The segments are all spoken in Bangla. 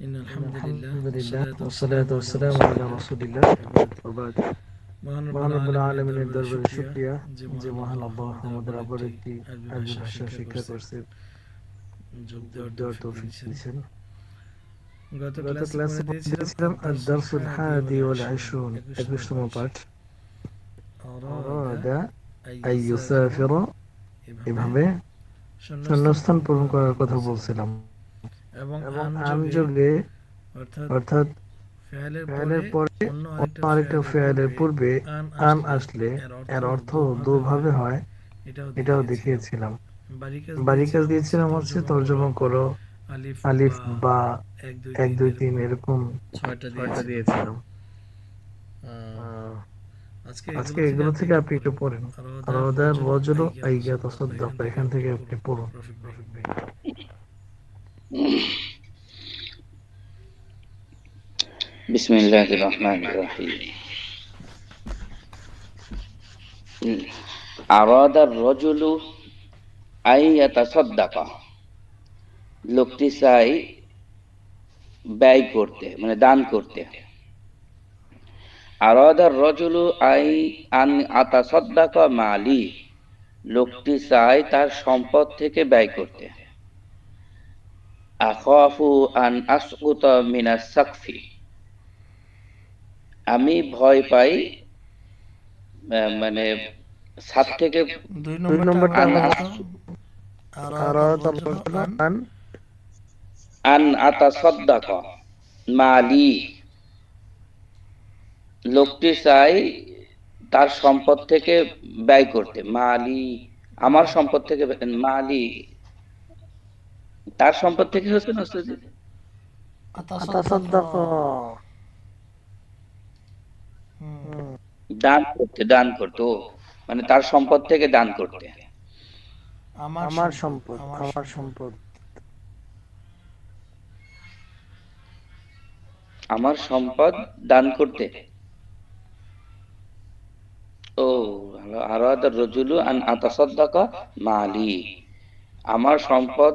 إن الحمد لله আলহামদুলিল্লাহ والصلاة ওসালাত والسلام ওসালাম على আলা رسول রাসূলিল্লাহ ওয়া বাদ মহান মহান রব্বুল রব্বুল আলামিনের আলমিনের দরবারে দরবারে শুকরিয়া শুকরিয়া যে মহান আল্লাহ আমাদের আবার একটি আরবি ভাষা শিক্ষা করছে যোগ দেওয়ার দেওয়ার তৌফিক তৌফিক দিয়েছেন দিয়েছেন গত গত ক্লাসে ক্লাসে পড়ে দিয়েছিলাম আদ-দারসুল হাদি ওয়াল 20 একুশতম পাঠ আরাদা আই ইউসাফিরা এভাবে শূন্যস্থান পূরণ করার কথা বলছিলাম এবং অর্থাৎ পরে অন্য আরেকটা পূর্বে আন আসলে এর অর্থ দুভাবে হয় এটাও দেখিয়েছিলাম বাড়ি কাজ দিয়েছিলাম হচ্ছে তর্জমা করো আলিফ বা এক দুই তিন এরকম ছয়টা দিয়েছিলাম আজকে আজকে এগুলো থেকে আপনি একটু পড়েন রজল এখান থেকে আপনি পড়ুন بسم الله الرحمن الرحيم أراد الرجل أن يتصدق লোকটি চাই ব্যয় করতে মানে দান করতে আরাদার রজুলু আই আন আতাসাদ্দাকা মালি লোকটি চায় তার সম্পদ থেকে ব্যয় করতে আখাফু আন আসকুতা মিনাস সাকফি। আমি ভয় পাই মানে ছাদ থেকে দুই নম্বরটা আন আতা সদ্দাকা মালি লোকটি চাই তার সম্পদ থেকে ব্যয় করতে। মালি আমার সম্পদ থেকে ব্যয়- মালি তার সম্পদ থেকে হচ্ছে না উস্তাদ জি? দান করতে দান করতে। মানে তার সম্পদ থেকে দান করতে। আমার সম্পদ আমার সম্পদ। আমার সম্পদ দান করতে। ও আরাদ রজুলু আন আতাসাদ্দাকা মালি। আমার সম্পদ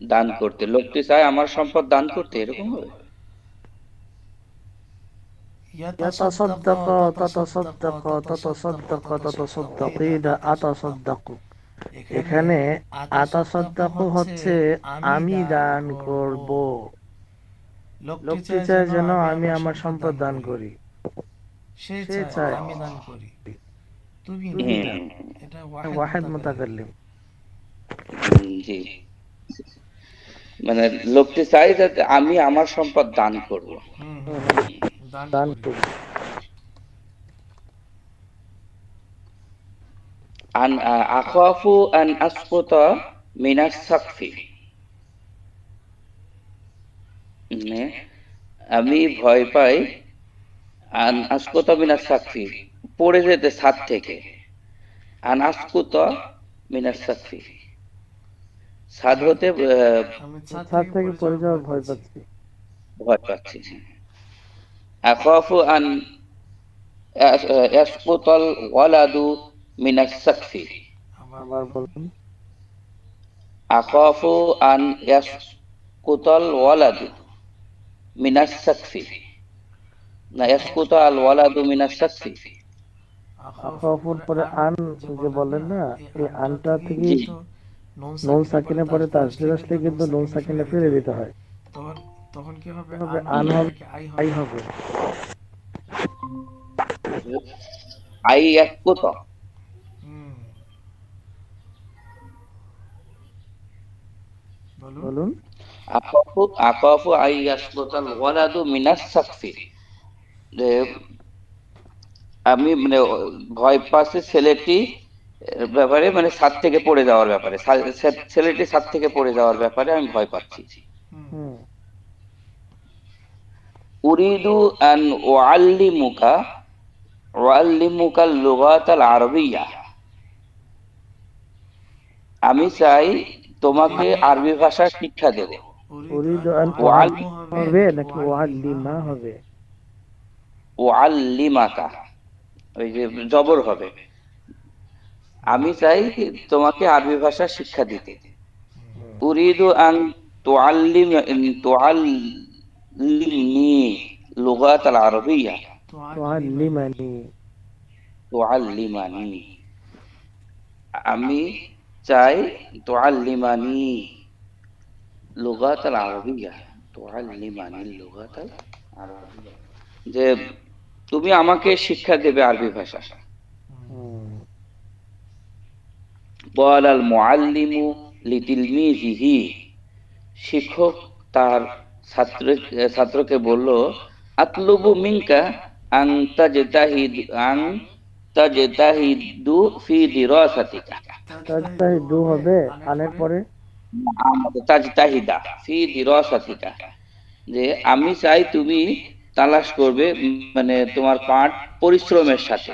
দান করতে। লোকটি চায় আমার সম্পদ দান করতে এরকম হবে? এখানে হচ্ছে আমি দান করব। লোকটি চায় যেন আমি আমার সম্পদ দান করি। সে চায় আমি দান করি। তুমি এটা জি। মানে লোকটি চাই যাতে আমি আমার সম্পদ দান করব। দান আন আখাফু আন আসকুতা মিনাস সাকফি। আমি ভয় পাই আন আসকুতা মিনাস সাকফি। পড়ে যেতে ছাদ থেকে। আন আসকুতা মিনাস সাকফি। ছাদ হতে ছাদ থেকে পড়ে যাওয়ার ভয় পাচ্ছি। ভয় পাচ্ছি আখাফু আন ইয়াসকুতাল ওয়ালাদু মিনাস সাকফি। আবার বলুন। আখাফু আন ইয়াসকুতাল ওয়ালাদু মিনাস সাকফি। না ইয়াসকুতা আল ওয়ালাদু মিনাস সাকফি। আখাফুর পরে আন যে বলেন না এই আনটা থেকে। নুন সাকিনে পরে তাসদির আসলে কিন্তু নুন সাকিনে ফিরে দিতে হয়। তখন তখন কি হবে? হবে আন হবে আই হবে? আই ইয়াসকুতা হুম। বলুন। বলুন। আকাফু আকাফু আই ইয়াসকুতাল ওয়ালাদু মিনাস সাকফি। আমি মানে ভয় পাচ্ছি ছেলেটি ব্যাপারে মানে ছাদ থেকে পড়ে যাওয়ার ব্যাপারে। ছেলেটি ছাদ থেকে পড়ে যাওয়ার ব্যাপারে আমি ভয় পাচ্ছি। উরিদু আন ওয়াল্লিমুকা ওয়াল্লিমুকা লুগাতাল আরবিয়া। আমি চাই তোমাকে আরবি ভাষা শিক্ষা দেব। উরিদু আন হবে নাকি ওয়াল্লিমা হবে? ওয়াল্লিমাকা ওই যে জবর হবে। আমি চাই তোমাকে আরবি ভাষা শিক্ষা দিতে। উরিদু আন তুআল্লিম তুআল্লিমনি লুগাত আল আরবিয়া। তুআল্লিমানি। তুআল্লিমানি। আমি চাই তুআল্লিমানি লুগাত আল আরবিয়া। তুআল্লিমানি লুগাত আল আরবিয়া। যে তুমি আমাকে শিক্ষা দেবে আরবি ভাষা। লিতিলমিজিহি। শিক্ষক তার ছাত্র ছাত্রকে বলল আতলুবু মিনকা আন তাজতাহিদ আন তাজতাহিদু ফি দিরাসাতিকা। তাজতাহিদু হবে আনের পরে? তাজতাহিদা ফি দিরাসাতিকা। যে আমি চাই তুমি তালাশ করবে মানে তোমার পাঠ পরিশ্রমের সাথে।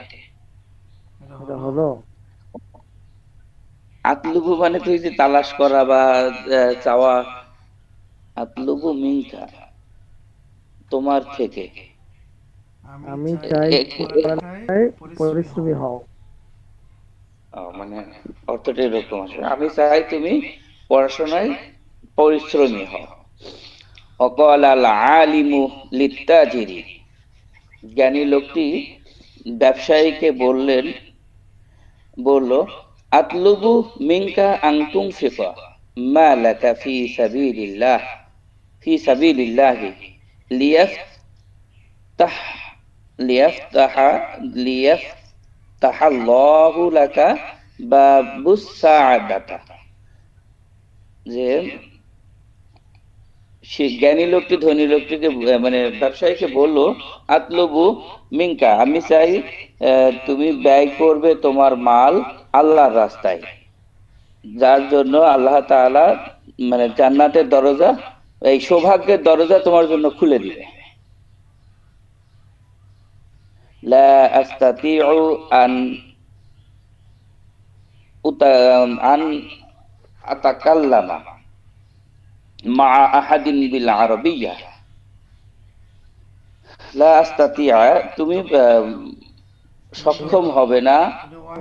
হলো? আতলুবু মানে তুই যে তালাশ করা বা চাওয়া। আতলুবু মিনকা তোমার থেকে। আমি চাই পরিশ্রমী হও। মানে অর্থটা এরকম আসবে আমি চাই তুমি পড়াশোনায় পরিশ্রমী হও। অকল আল আলিমু লিত্তাজিরি। জ্ঞানী লোকটি ব্যবসায়ীকে বললেন বলল আতলুবু মিনকা আংতুম ফিকা মা লাকা ফি সাবিলিল্লাহ ফি সাবিলিল্লাহি লিয়াফতাহ লিয়াফতাহ লিয়াফতাহ আল্লাহু লাকা বাবুস সাআদাতা যে সে জ্ঞানী লোকটি, ধনী লোকটিকে মানে ব্যবসায়ীকে বলল, আতলবু মিঙ্কা আমি চাই তুমি ব্যয় করবে তোমার মাল আল্লাহর রাস্তায়। যার জন্য আল্লাহ তাআলা মানে জান্নাতের দরজা, এই সৌভাগ্যের দরজা তোমার জন্য খুলে দিবে। আন আন আতাকাল্লামা। মা আহাদিন বিল আরবিয়া। লা আস্তাতিয়া তুমি সক্ষম হবে না।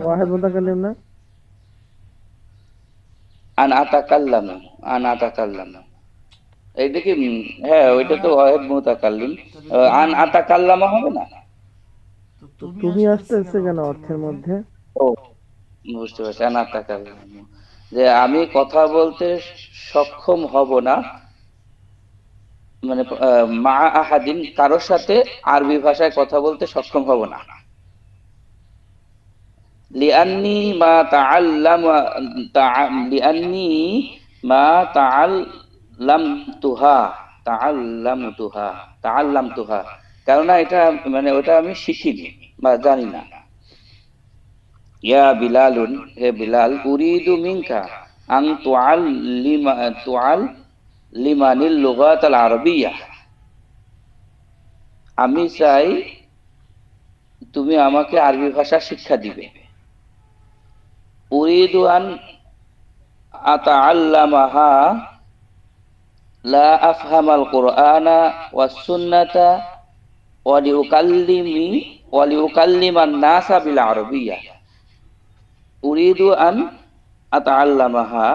ওয়াহেদ মুতাকাল্লিম না আন আতাকাল্লামু আন আতাকাল্লামু। এইটা কি হ্যাঁ ওইটা তো ওয়াহেদ মুতাকাল্লিম। আহ, আন আতাকাল্লামা হবে না? তুমি আসতেছে কেন অর্থের মধ্যে? ও বুঝতে পারছি আন আতাকাল্লামু। যে আমি কথা বলতে সক্ষম হব না। মানে মা আহাদিন কারোর সাথে আরবি ভাষায় কথা বলতে সক্ষম হব না। লিআন্নি মা তাআল্লামা তাআ- লিআন্নি মা তাআল্লামতুহা তাআল্লামতুহা তাআল্লামতুহা। কেননা এটা মানে ওটা আমি শিখিনি বা জানি না। ইয়া বিলালুন হে বিলাল উরিদু মিনকা আন তুআল্লিমা তুআল লিমানিল লুগাত আল আরবিয়া আমি চাই তুমি আমাকে আরবি ভাষা শিক্ষা দিবে। উরিদু আন আতাআল্লামাহা লা আফহামাল কুরআনা ওয়াস সুন্নাতা ওয়া লিউকাল্লিমি ওয়া লিউকাল্লিমান নাসা বিল আরবিয়া উরিদু আন আল্লামাহা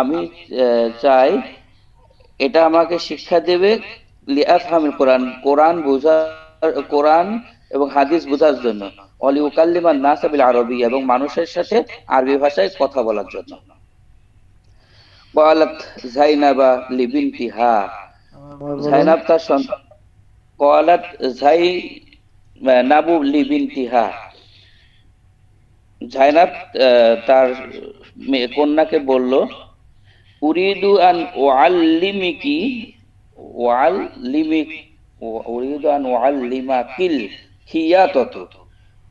আমি চাই এটা আমাকে শিক্ষা দেবে লিয়াফহামিল কোরআন কোরআন বোঝার, কোরআন এবং হাদিস বোঝার জন্য। অলি উকাল্লিমান নাসাবিল আরবি এবং মানুষের সাথে আরবি ভাষায় কথা বলার জন্য। বলাত জাইনাবা লিবিনতিহা। জাইনাব তার সন্তান। জাই নাবু জাইনাব আহ, তার কন্যাকে বলল উরিদু আন ওয়াল্লিমিকি ওয়াল্লিমিক উরিদু আন ওয়াল্লিমাকিল খিয়াতত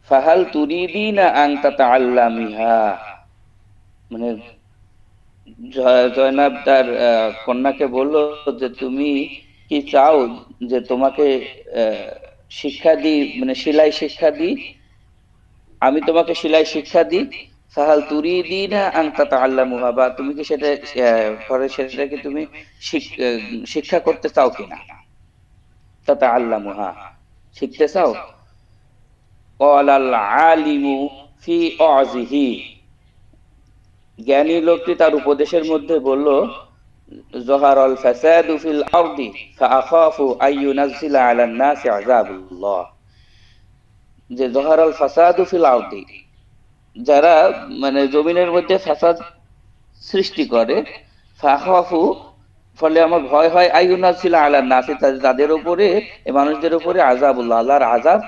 ফাহাল তুরিদিনা আন তাতাআল্লামিহা। মানে জয়- জয়নাব তার কন্যাকে বলল যে তুমি কি চাও যে তোমাকে শিক্ষা দিই মানে সেলাই শিক্ষা দিই আমি তোমাকে সেলাই শিক্ষা দিই। ফাহাল তুরিদিনা আনতা আল্লামুহা বা তুমি কি সেটা ঘরে সেটাকে তুমি শিক্ষা করতে চাও কিনা? তাতা আল্লামুহা শিখতে চাও? আলিমু ফি অজিহি। জ্ঞানী লোকটি তার উপদেশের মধ্যে বলল, জহারল ফিল আরদি ফা আখাফু আইয়ুনাজ্জিলা আলান নাসি যে জহারাল ফাসাদু ফিল আরদি, যারা মানে জমিনের মধ্যে ফাসাদ সৃষ্টি করে, ফাখাফু, ফলে আমার ভয় হয় আইউনা ছিল আলার নাসি তাদের উপরে এই মানুষদের উপরে আজাবুল্লাহ আল্লাহর আজাব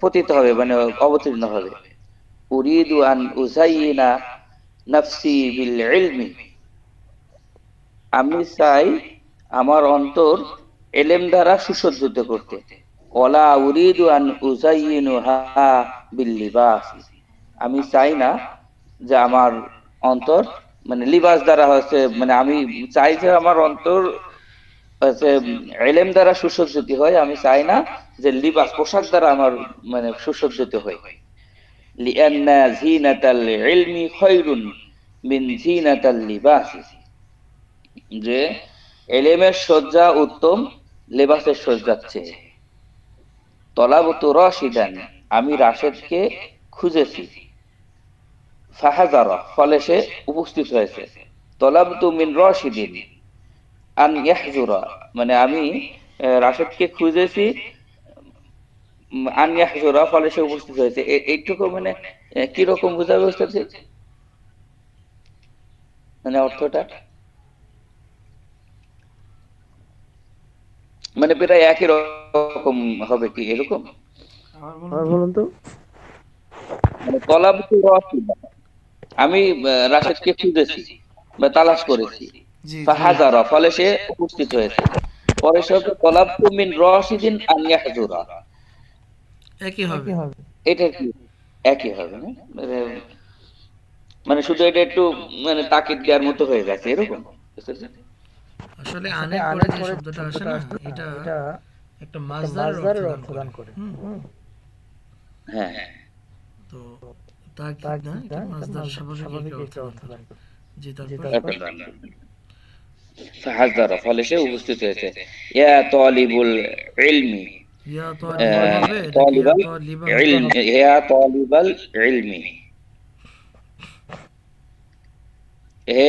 পতিত হবে মানে অবতীর্ণ হবে। উরিদু আন উজাইনা নাফসি বিল ইলমি, আমি চাই আমার অন্তর এলেম দ্বারা সুসজ্জিত করতে। ওলা উরিদু আন উজাইনু হা বিল আমি চাই না যে আমার অন্তর মানে লিবাস দ্বারা হচ্ছে মানে আমি চাই যে আমার অন্তর হচ্ছে এলেম দ্বারা সুসজ্জিত হয়। আমি চাই না যে লিবাস, পোশাক দ্বারা আমার মানে সুসজ্জিত হয়। লিআন্না জিনাতাল ইলমি খায়রুন মিন জিনাতাল লিবাস। যে এলেমের সজ্জা উত্তম, লেবাসের সজ্জার চেয়ে। তলাবতু রশিদান, আমি রাশেদকে খুঁজেছি। ফাহাজারা, ফলে সে উপস্থিত হয়েছে। তলাবতু মিন রশিদিন, আন ইয়াহজুরা মানে আমি রাশেদকে খুঁজেছি, আন ইয়াহজুরা, ফলে সে উপস্থিত হয়েছে। এইটুকু মানে কীরকম বোঝাবে? মানে অর্থটা? মানে প্রায় একই রকম হবে কি এরকম? বলুন তো। মানে তলাবতু আমি রাশেদকে খুঁজেছি বা তালাশ করেছি। ফাহাজারা ফলে সে উপস্থিত হয়েছে। পরে সে তলাবতু মিন রশিদিন আন ইয়াহজুরা। একই হবে। এটা কি? একই হবে না? মানে মানে শুধু এটা একটু মানে তাকিদ দেওয়ার মতো হয়ে গেছে এরকম? আসলে মানে আনের পরে যে শব্দটা আসে না এটা একটা মাজদারের অর্থ দান করে। হুম, হুম। হ্যাঁ তো তাকিদ তার না? এটা মাজদার স্বাভাবিক একটা অর্থ দান করে। যে যে তারপর ফাহাজারা ফলে সে উপস্থিত হয়েছে। ইয়া তালিবুল ইলমি। ইয়া তালিবাল ইয়া ইয়া তালিবাল হে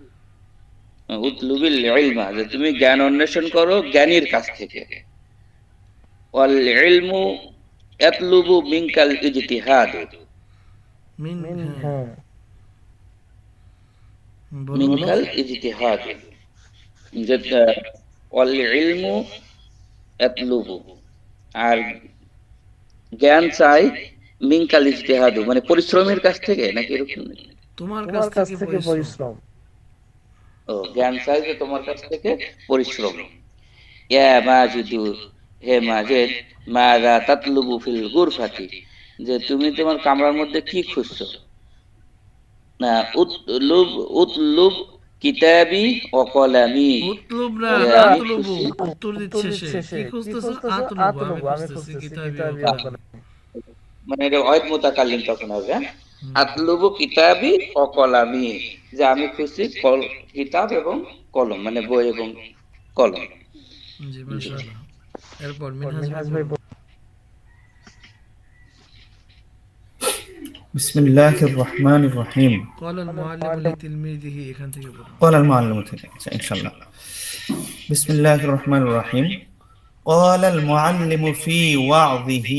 উতলুবিল ইলমা যে তুমি জ্ঞান অন্বেষণ করো জ্ঞানীর কাছ থেকে। ওয়াল ইলমু ইয়াতলুবু মিনকাল ইজতিহাদ। হ্যাঁ। মিনকাল ইজতিহাদ। যে ওয়াল ইলমু ইয়াতলুবু। আর জ্ঞান চাই মিনকাল ইজতিহাদু মানে পরিশ্রমের কাছ থেকে নাকি এরকম? তোমার কাছ থেকে পরিশ্রম। ও জ্ঞান চাই যে তোমার কাছ থেকে পরিশ্রম। ইয়া মাজিদু হে মাজেদ মাযা তাতলুবু ফিল গুরফাতি যে তুমি তোমার কামরার মধ্যে কি খুঁজছো? না উতলুব উতলুব কিতাবি ও উতলুব না আতলুবু খুশি। উত্তর উত্তর দিচ্ছে দিচ্ছে সে সে। কি কি খুঁজতেছো? খুঁজতেছো? আতলুবু আমি খুঁজতেছি খুঁজতেছি কিতাবি কিতাবি ও ও কলাম। মানে এটা অয়েদ মোতাকাল্লিম তখন হবে হ্যাঁ? আতলুবু কিতাবি ও কলামি যে আমি খুঁজছি কল- কিতাব এবং কলম মানে বই এবং কলম জি মাশাআল্লাহ এরপর মিনহাজ মিনহাজ ভাই ভাই বলুন। بسم الله الرحمن الرحيم قال المعلم لتلميذه এখান থেকে বলুন قال المعلم إن شاء الله بسم الله الرحمن الرحيم قال المعلم في وعظه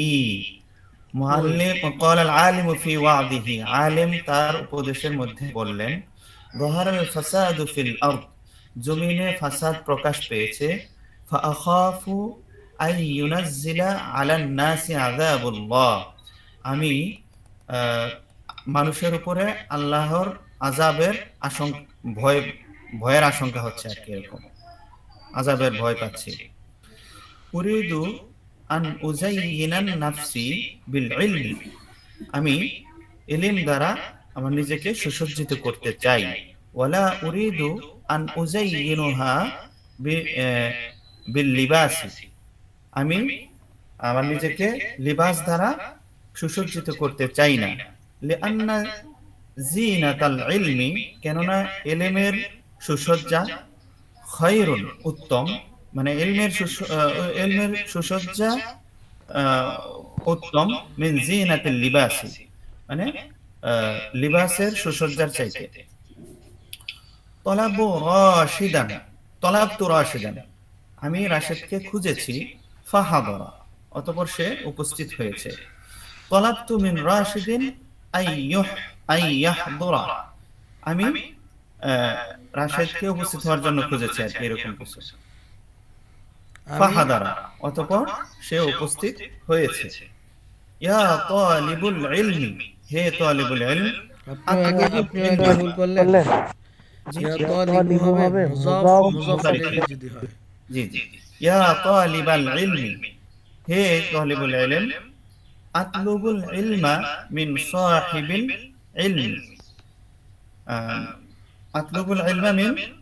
معلم قال العالم في وعظه عالم তার উপদেশের মধ্যে বললেন ظهر الفساد في الأرض জমিনে ফাসাদ প্রকাশ পেয়েছে فأخاف أن ينزل على الناس عذاب الله আমি আহ, মানুষের উপরে আল্লাহর আজাবের আশঙ্কা ভয় ভয়ের আশঙ্কা হচ্ছে আর কি এরকম আজাবের ভয় পাচ্ছি উরিদু আন উজাইয়িনান নাফসি বিল ইলমি। আমি ইলম দ্বারা আমার নিজেকে সুসজ্জিত করতে চাই। ওয়ালা উরিদু আন উজাইয়িনুহা বি- এ, বিল্লিবাসি আমি আমার নিজেকে লিবাস দ্বারা সুসজ্জিত করতে চাই না। লিআন্না জিনাতাল ইলমি কেননা এলেমের সুসজ্জা খয়রুন উত্তম। মানে এলমের এলমের সুসজ্জা উত্তম, মিন জিনাতিল লিবাসি। মানে লিবাসের সুসজ্জার চাইতে। তলাবু রাশিদান, তলাবতু রাশিদান। আমি রাশেদকে খুঁজেছি, ফাহাদরা। অতঃপর সে উপস্থিত হয়েছে। তলাবতু মিন রাশিদিন আইয়ুহ আইয়াহদুরা আমি রাশেদকে উপস্থিত হওয়ার জন্য খুঁজেছি আর এরকম কিছু। ফাহাদারা অতঃপর সে উপস্থিত হয়েছে। ইয়া তালিবুল ইলমি হে তালিবুল ইলম। আপনি আগে আপনি আগে ভুল করলেন? ইয়া ইয়া তালিবু তালিবু হবে হবে মুজাফ মুজাফ মুজাফ মুজাফ ইলাইহি যদি হয়। জি জি। ইয়া তালিবাল ইলমি হে তালিবুল ইলম। আতলুবুল ইলমা মিন সাহিবিল ইলম। আহ, আতলুবুল ইলমা মিন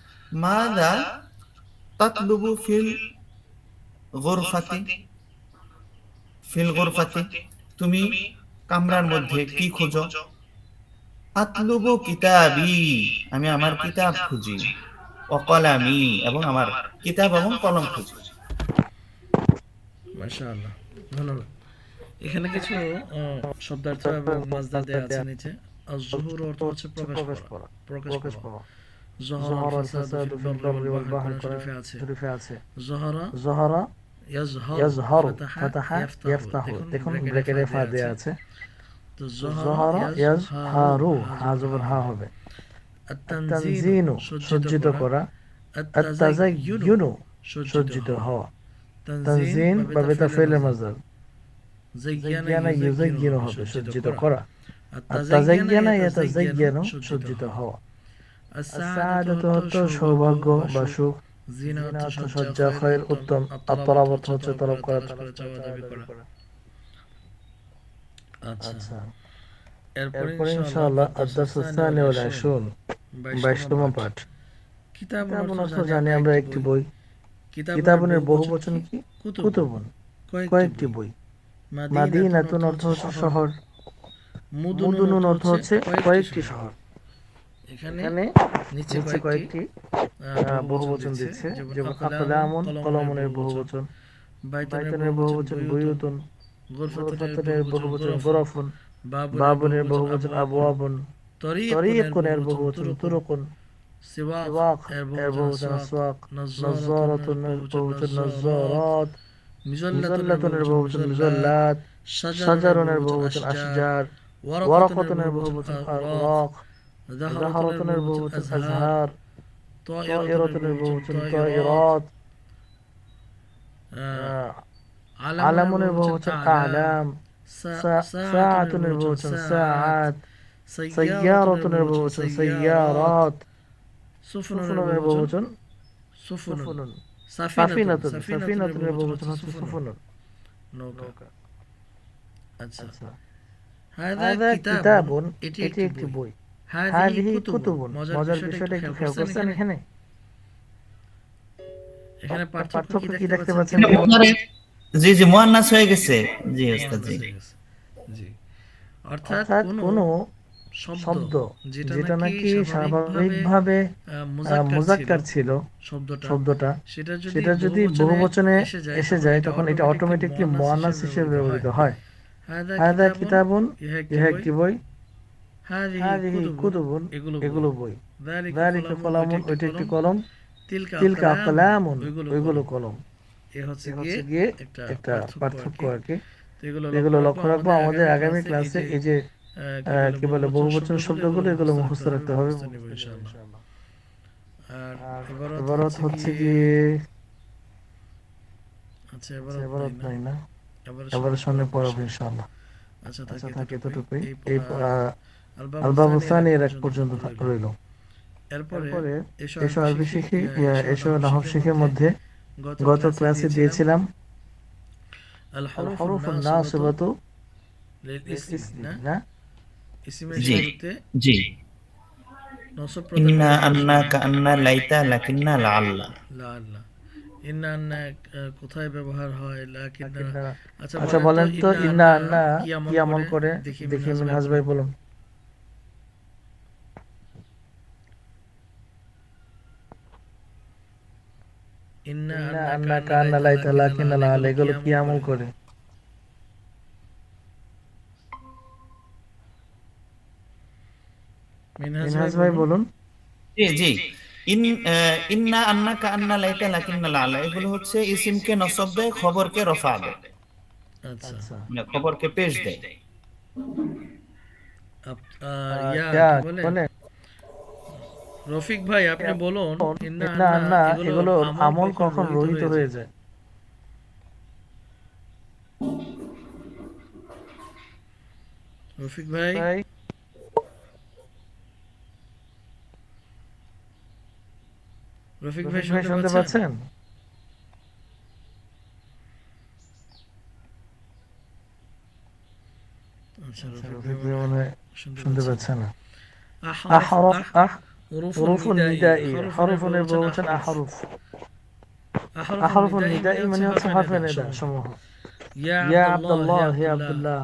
মাদা তাতলুবু ফিল ফিল তুমি কামরার মধ্যে কি খোঁজো? আতলুবু কিতাবি। আমি আমার কিতাব খুঁজি। অকলামি এবং আমার কিতাব এবং কলম খুঁজি। মাশাআল্লাহ, ধন্যবাদ। এখানে কিছু শব্দার্থ এবং মাজদার দেয়া আছে নিচে। আজ-জুহুর অর্থ হচ্ছে প্রকাশ করা। প্রকাশ করা। করা জহর জহর ফাসাদু ফিল বাররি ওয়াল বাহরি শরীফে আছে শরীফে আছে জহরা জহরা ইয়াজহার ইয়াজহারু ফাতাহা ফাতাহা ইয়াফতাহু ইয়াফতাহু দেখুন ব্র্যাকেটে ব্র্যাকেটে ফা ফা দেয়া আছে তো জহরা জহরা ইয়াজহারু হা জবর হা হবে তানজিনু সজ্জিত করা আত-তাজায়্যুনু সজ্জিত হওয়া তানজিন বা বেতা ফেলে মাজার জায়্যানা ইউজায়্যিনু হবে সজ্জিত করা আত-তাজায়্যানা ইয়াতাজায়্যানু সজ্জিত হওয়া হচ্ছে সৌভাগ্য বা সুখ। জিনাত সজ্জা খয়ের উত্তম। অর্থ হচ্ছে তলব করা চাওয়া দাবি করা। আচ্ছা। এরপরে ইনশাআল্লাহ আদ-দারস আস-সানি ওয়াল আশরুন 22তম পাঠ। কিতাবুন অর্থ অর্থ জানি আমরা একটি বই। কিতাবুনের বহুবচন কি? কুতুবুন। কয়েকটি বই। মাদিনাতুন অর্থ হচ্ছে শহর। মুদুনুন অর্থ হচ্ছে কয়েকটি শহর। এখানে নিচে কয়েকটি বহুবচন দিচ্ছে যেমন আকলামুন কলমুনের বহুবচন বাইতুনের বহুবচন বুয়ুতুন গোরফাতুনের বহুবচন গোরফুন বাবুনের বহুবচন আবওয়াবুন তরিকুনের বহুবচন তুরুকুন সিওয়াক এর বহুবচন আসওয়াক নজ্জারাতুনের বহুবচন নজ্জারাত মিজাল্লাতুনের বহুবচন মিজাল্লাত শাজারুনের বহুবচন আশজার ওয়ারাকাতুনের বহুবচন আওরাক জাহারতনের বহুবচন আজহার তায়রাতনের বহুবচন তায়রাত আলামনের বহুবচন আলাম সাআতুনের বহুবচন সাআত সাইয়ারাতুনের বহুবচন সাইয়ারাত সুফুনুনের বহুবচন সুফুনুন সাফিনাতুন সাফিনাতুনের বহুবচন সুফুনুন নৌকা আচ্ছা هذا كتاب. এটি একটি বই হাদিহি কুতুবুন মজার বিষয়টা একটু খেয়াল করছেন এখানে? এখানে পার্থক্য কি কি দেখতে পাচ্ছেন? জি জি মুয়ান্নাস হয়ে গেছে। জি ওস্তাদ জি। জি। অর্থাৎ কোন কোনো শব্দ যেটা নাকি স্বাভাবিকভাবে মুজাক্কার ছিল শব্দটা। শব্দটা। সেটা যদি সেটা যদি বহুবচনে এসে যায় তখন এটা অটোমেটিকলি মুয়ান্নাস হিসেবে ব্যবহৃত হয়। হয়। হাদা হাদা কিতাবুন ইহা একটি একটি বই? কুতুবুন এগুলো বই। যালিকা কলামুন ওইটা একটি কলম। তিলকা কলামুন ওইগুলো কলম। এ হচ্ছে গিয়ে একটা পার্থক্য আর কি। এগুলো লক্ষ্য রাখব। আমাদের আগামী ক্লাসে এই যে কি বলে বহুবচন শব্দগুলো এগুলো মুখস্থ রাখতে হবে। আর এবারত হচ্ছে গিয়ে আচ্ছা এবারত এবারত নাই না? এবারে এবারে সামনে সামনে পড়াবো ইনশাআল্লাহ। আচ্ছা থাকে এতটুকুই। এই আলবাব আলবাব হুসাইন হুসাইন এর এর এক পর্যন্ত রইল। এরপরে এরপরে এসো এসো আরবি শিখি এসো নাহব শিখের মধ্যে গত ক্লাসে দিয়েছিলাম। আল হরফুন নাসিবাতু লিল ইসমি, ইসমি, না? না? শুরুতে জি ইন্না আন্না কান্না লাইতা লাকিন্না লাআল্লা। লা ইন্না আন্না কোথায় ব্যবহার হয়? লাকিন্না। আচ্ছা আচ্ছা বলেন তো ইন্না আন্না কি আমল করে? দেখি মিনহাজ ভাই ভাই বলুন। ইন্না আন্না কান্না লাইতা এগুলো কি আমল করে করে মিনহাজ মিনহাজ ভাই ভাই বলুন বলুন জি জি। ইন্না আন্না কান্না লাইতা লাকিন্না লাআল্লা এগুলো হচ্ছে ইসিমকে নসব দেয় খবরকে রফা দেয় আচ্ছা। আচ্ছা মানে খবরকে পেশ দেয়। ইয়া, বলে? রফিক ভাই আপনি বলুন আন্না আন্না এগুলো আমল কখন রহিত হয়ে যায়? রফিক ভাই? রফিক ভাই শুনতে পাচ্ছেন? আচ্ছা আচ্ছা, রফিক ভাই মনে শুনতে পাচ্ছেন। না। আহরফ আহ বউ বউ হচ্ছেন হচ্ছেন আহরফ আহরুফ নিদাই মানে হচ্ছে হরফে নিদা সমূহ ইয়া আব্দুল্লাহ হে আব্দুল্লাহ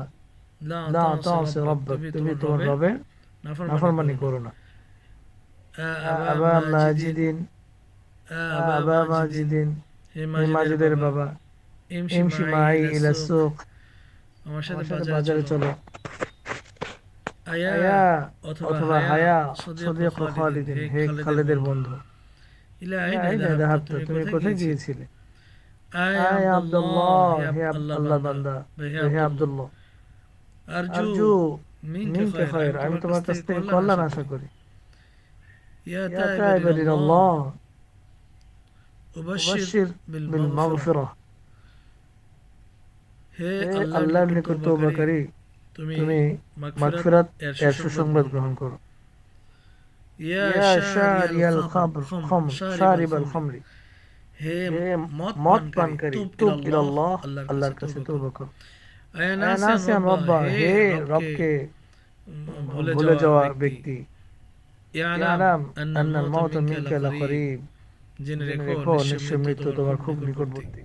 লা তাসি রাব্বাক তুমি তোমার রবের নাফরমানি করো না আবা মাজিদিন আবা মাজিদিন হে মাজিদের বাবা ইমশি মাই ইলা সুক আমার সাথে বাজারে চলো আয়া আয়া অথবা হায়া সদিক খালিদিন হে খালেদের বন্ধু। ইলা আইনা আইনা তুমি কোথায় গিয়েছিলে? আয় আব্দুল্লাহ হে আল্লাহ বান্দা। হে আব্দুল্লাহ। আরজু মিনকে খায়র আমি তোমার কাছ থেকে কল্যাণ আশা করি। ইয়া তাইবাদিন আল্লাহ হে তুমি মাগফিরাত এর সুসংবাদ গ্রহণ করো। ইয়া শারিয়াল শারিয়াল খামর খামর খামর শারিবাল খামরি। হে হে মদ মদ পানকারী পানকারী তুব তুব ইলাল্লাহ ইলাল্লাহ আল্লাহর কাছে কাছে তওবা তওবা আয়া আয়া নাসিয়ান রাব্বা হে রবকে ভুলে ভুলে ব্যক্তি। ইয়ালাম আন্নাল মাউত মিনকা লাকরিব জেনে রেখো নিশ্চয় মৃত্যু তোমার খুব নিকটবর্তী।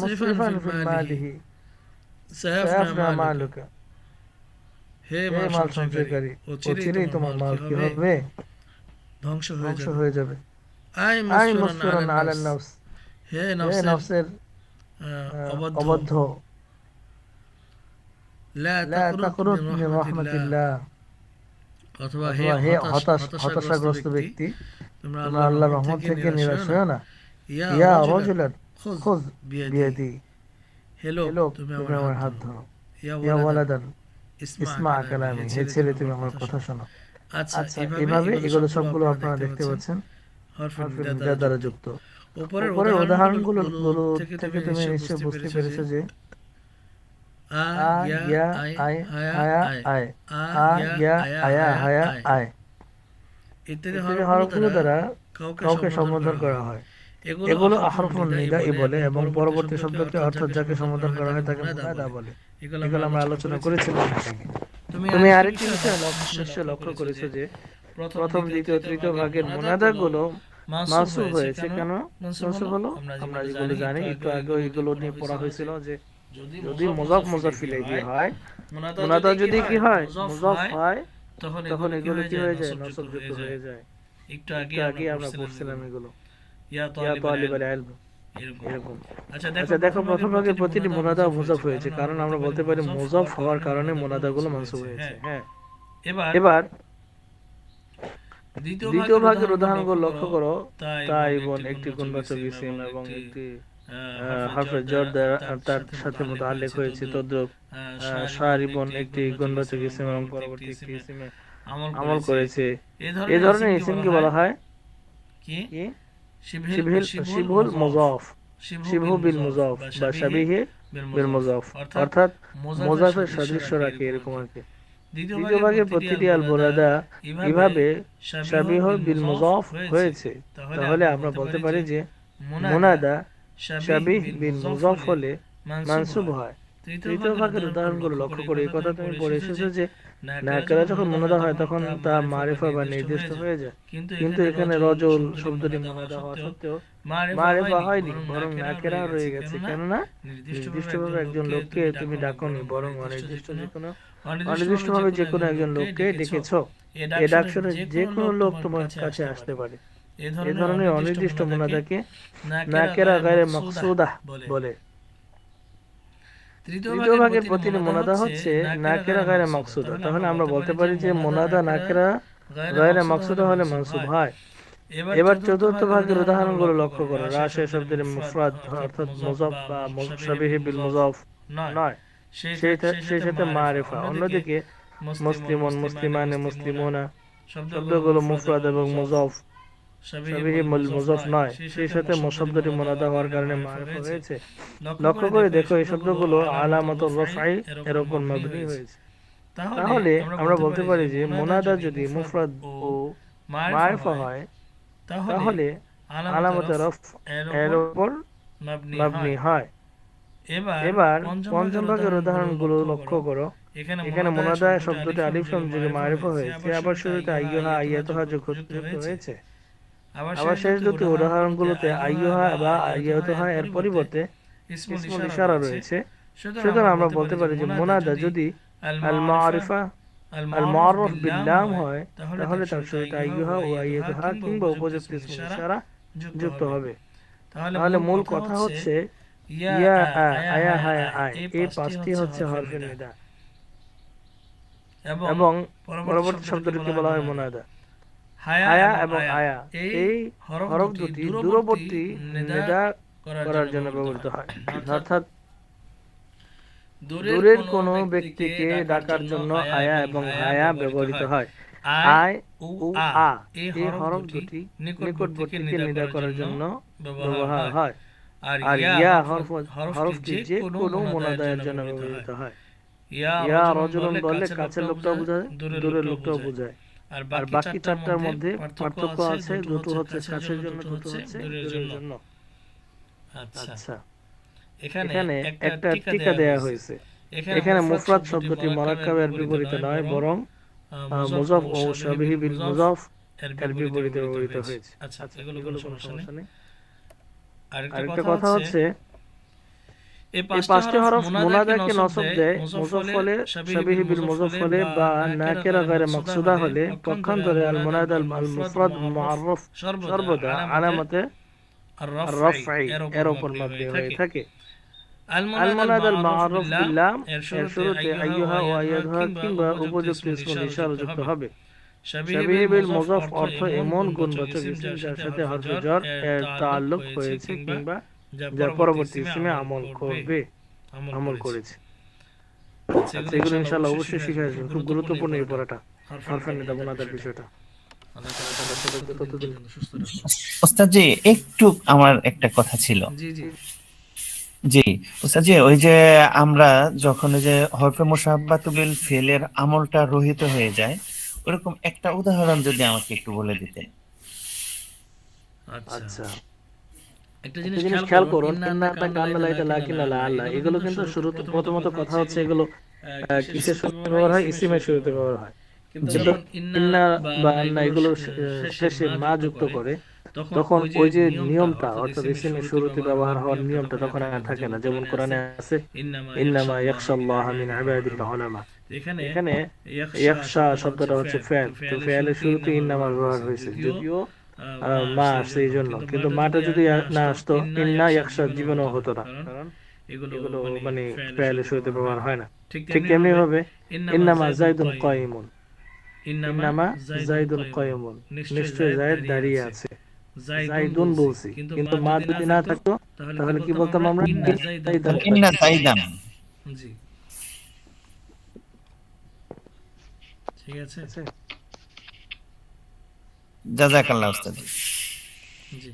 মুসরিফান মালিহি। হে মাল সঞ্চয়কারী সঞ্চয়কারী ও ও চিরেই চিরেই তোমার মাল কি হবে? ধ্বংস হয়ে যাবে। আই মুসফিরান মুসফিরান আলা আলান নাফস। হে নফসের অবদ্ধ লা তাকরুত মিন রাহমাতিল্লাহ। অথবা হে হতাশ হতাশ হতাশাগ্রস্ত ব্যক্তি। তোমরা আল্লাহর রহমত থেকে নিরাশ হও না। ইয়া রাজুলান খুয বিয়াদি বিয়াদি হে লোক হে লোক তুমি আমার হাত ধরো। ইয়া ওয়ালাদান ইসমা কালামি হে ছেলে তুমি আমার কথা শোনো। আচ্ছা আচ্ছা এভাবে এগুলো সবগুলো আপনারা দেখতে পাচ্ছেন? হরফে হরফে নিদা নিদা দ্বারা যুক্ত। উপরের উদাহরণগুলো থেকে তুমি নিশ্চয় বুঝতে পেরেছ যে আ ইয়া ইয়া হায়া হায়া আয়। আ ইয়া ইয়া আয়া হায়া। আয়। ইত্যাদি হরফগুলো দ্বারা কাউকে সম্বোধন করা হয়। এগুলো আহরফুন নিদাই বলে এবং পরবর্তী শব্দকে অর্থাৎ যাকে সম্বোধন করা হয় তাকে মুনাদা বলে। এগুলো আমরা আলোচনা করেছিলাম তুমি তুমি আরেকটি বিষয় লক্ষ্য- নিশ্চয় লক্ষ্য করেছ যে প্রথম দ্বিতীয় তৃতীয় ভাগের মোনাদাগুলো মাসুব হয়েছে। কেন? মাসুব হলো আমরা যেগুলো জানি একটু আগে এগুলো নিয়ে পড়া হয়েছিল যে যদি মুজাফ মুজাফ ইলাইহি হয় মোনাদা যদি কি হয় মুজাফ হয় তখন এগুলো কি হয়ে যায় নসবযুক্ত হয়ে যায় একটু আগে একটু আগে আমরা পড়ছিলাম এগুলো ইয়া তালিব তালিবাল ইলম এরকম। এরকম। আচ্ছা দেখো প্রথম ভাগে প্রতিটি মোনাদা মুজাফ হয়েছে কারণ আমরা বলতে পারি মুজাফ হওয়ার কারণে মোনাদাগুলো মানসুব হয়েছে হ্যাঁ। এবার এবার দ্বিতীয় দ্বিতীয় ভাগের ভাগের উদাহরণগুলো লক্ষ্য করো। তাই তাই বোন বোন একটি গুণবাচক ইসিম এবং এবং একটি একটি হারফে হারফে জর জর তার সাথে মোতালেক হয়েছে তদ্রুপ শারিবন একটি গুণবাচক ইসিম এবং পরবর্তী একটি ইসিমে আমল করেছে। এই এই ধরনের ইসিমকে বলা হয় কি শিবহিল মুজাফ শিবহু বিল মুজাফ বা শাবিহে বিল মুজাফ অর্থাৎ মুজাফের সাদৃশ্য রাখে এরকম আর কি দ্বিতীয় ভাগের প্রতিটি আল বোলাদা এভাবে শাবিহ বিল মুজাফ হয়েছে। তাহলে আমরা বলতে পারি যে মুনাদা। শাবিহ বিল মুজাফ হলে মানসুব হয়। তৃতীয় ভাগের উদাহরণগুলো লক্ষ্য করে এই কথা তুমি পড়ে এসেছ যে নাকেরা যখন মুনাদা হয় তখন তা মারিফা বা নির্দিষ্ট হয়ে যায়। কিন্তু এখানে রজল শব্দটি মুনাদা হওয়া সত্ত্বেও মারিফা হয়নি বরং নাকেরা রয়ে গেছে। কেননা নির্দিষ্টভাবে একজন লোককে তুমি ডাকনি বরং অনির্দিষ্ট যে কোনো অনির্দিষ্টভাবে যে কোনো একজন লোককে ডেকেছো এ ডাকশনে যে কোনো লোক তোমার কাছে আসতে পারে। এ ধরনের অনির্দিষ্ট মুনাদাকে নাকেরা গায়ে মকসুদা বলে তৃতীয় ভাগের প্রতিটি মোনাদা হচ্ছে নাকেরা গায়ে মকসুদা তাহলে আমরা বলতে পারি যে মোনাদা নাকেরা গায়ে মকসুদা হলে মনসুব হয়। এবার চতুর্থ ভাগের উদাহরণগুলো লক্ষ্য করো। রাশে শব্দের মুফরাদ অর্থাৎ মুজাফ বা মুশাবিহি বিল মুজাফ নয়। সেই সেই সাথে মারিফা। অন্যদিকে মুসলিমন মুসলিমানে মুসলিমোনা শব্দগুলো মুফরাদ এবং মুজাফ শাবিহি মুল নয়। সেই সাথে শব্দটি মুনাদা হওয়ার কারণে মারিফা হয়েছে। লক্ষ্য করে দেখো এই শব্দগুলো আলামত রফাই এর উপর মবনি হয়েছে। তাহলে আমরা বলতে পারি যে মুনাদা যদি মুফরাদ ও মারিফা হয় তাহলে আলামত রফ এর উপর মবনি হয়। এবার পঞ্চম ভাগের উদাহরণগুলো লক্ষ্য করো। এখানে মোনাদা শব্দটি আলিফ মারিফা হয়েছে। আবার শুরুতে আইয়ুহা আইয়াতুহা যুক্ত হয়েছে। আবার শেষ দুটি উদাহরণগুলোতে আইয়ুহা বা আইয়াতুহা এর পরিবর্তে ইসমুল ইশারা রয়েছে। সুতরাং আমরা বলতে পারি যে মুনাদা যদি আল মারিফা আল মারুফ বিল্লাম হয় তাহলে তার শুরুতে আইয়ুহা ও আইয়াতুহা কিংবা উপযুক্ত ইসমুল ইশারা যুক্ত হবে। তাহলে মূল কথা হচ্ছে ইয়া আ আয়া হায়া আয় এই পাঁচটি হচ্ছে হরফে নিদা এবং পরবর্তী শব্দটিকে বলা হয় মুনাদা। হায়া এবং আয়া এই হরফ দুটি দূরবর্তী নিদা করার জন্য ব্যবহৃত হয়। অর্থাৎ দূরের কোনো ব্যক্তিকে ডাকার জন্য আয়া এবং হায়া ব্যবহৃত হয়। আয় আ। এই হরফ দুটি নিকটবর্তীকে নিদা করার জন্য ব্যবহার হয়। আর ইয়া হরফ হরফটি যে কোনো মুনাদায়ের জন্য ব্যবহৃত হয়। ইয়া রজুলন বললে কাছের লোকটাও বোঝায় দূরের লোকটাও বোঝায়। আর বাকি চারটার মধ্যে পার্থক্য আছে দুটো হচ্ছে কাছের জন্য দুটো হচ্ছে দূরের জন্য। আচ্ছা। এখানে একটা টিকা দেয়া হয়েছে। এখানে মুফরাদ শব্দটি মুরাক্কাবের বিপরীতে নয় বরং মুজাফ ও শাবিহি বিল মুজাফ এর বিপরীতে ব্যবহৃত হয়েছে। আচ্ছা এগুলো কোনো সমস্যা নেই। আরেকটা কথা হচ্ছে পাঁচটি হরফ মুনাদাকে নসব দেয় মুজাফ হলে শাবিহি বিল মুজাফ হলে বা নাকিরা গায়রে মাকসুদা হলে পক্ষান্তরে আল মুনাদা আল মুফরাদ মুআররাফ সর্বদা আলামতে এর উপর মবনি হয়ে থাকে। এর শুরুতে আইয়ুহা ও আইয়াদুহা কিংবা উপযুক্ত ইসমুল ইশারা যুক্ত হবে। শাবিহি বিল মুজাফ অর্থ এমন গুণবাচক ইসম যার সাথে হরফে জর এর হয়েছে কিংবা যার পরবর্তী ইসমে আমল করবে আমল করেছে। আচ্ছা এগুলো ইনশাআল্লাহ অবশ্যই শিখে আসবেন। খুব গুরুত্বপূর্ণ এই পড়াটা। হরফে নিদা মুনাদার বিষয়টা। ততদিন ওস্তাদ জি একটু আমার একটা কথা ছিল। জি জি। জি ওস্তাদ জি ওই যে আমরা যখন ওই যে হরফে মুসাহাব্বাতুল ফেলের আমলটা রহিত হয়ে যায় ওরকম একটা উদাহরণ যদি আমাকে একটু বলে দিতেন। আচ্ছা। আচ্ছা। একটা জিনিস খেয়াল করুন লাকিন আলা আল্লাহ। এগুলো কিন্তু শুরুতে প্রথমত কথা হচ্ছে এগুলো কিসের শুরুতে ব্যবহার হয় ইসিমের শুরুতে ব্যবহার হয়। কিন্তু ইন্না বা আন্না এগুলো শেষে মা যুক্ত করে তখন ওই যে নিয়মটা অর্থাৎ ইসিমের শুরুতে ব্যবহার হওয়ার নিয়মটা তখন আর থাকে না। যেমন কোরআনে আছে ইন্নামা ইয়াখশাল্লাহ মিন ইবাদিল উলামা। এখানে ইয়াখশা শব্দটা হচ্ছে ফেল তো শুরুতে ইন্নামা ব্যবহার হয়েছে যদিও মা আসছে এই জন্য। কিন্তু মাটা যদি না আসতো ইন্না ইয়াকশা জীবনও হতো না। এগুলো মানে ফেলের শুরুতে ব্যবহার হয় না। ঠিক তেমনি ভাবে ইন্নামা কয় কয়িমুন। ইন্নামা জাইদুন কয়িমুন। নিশ্চয় জায়েদ দাঁড়িয়ে আছে। জাইদুন বলছি। কিন্তু মা যদি না থাকতো তাহলে কি বলতাম আমরা ইন্না জাইদান জি। ঠিক আছে? আছে। জাজাকাল্লাহ উস্তাদ। জি।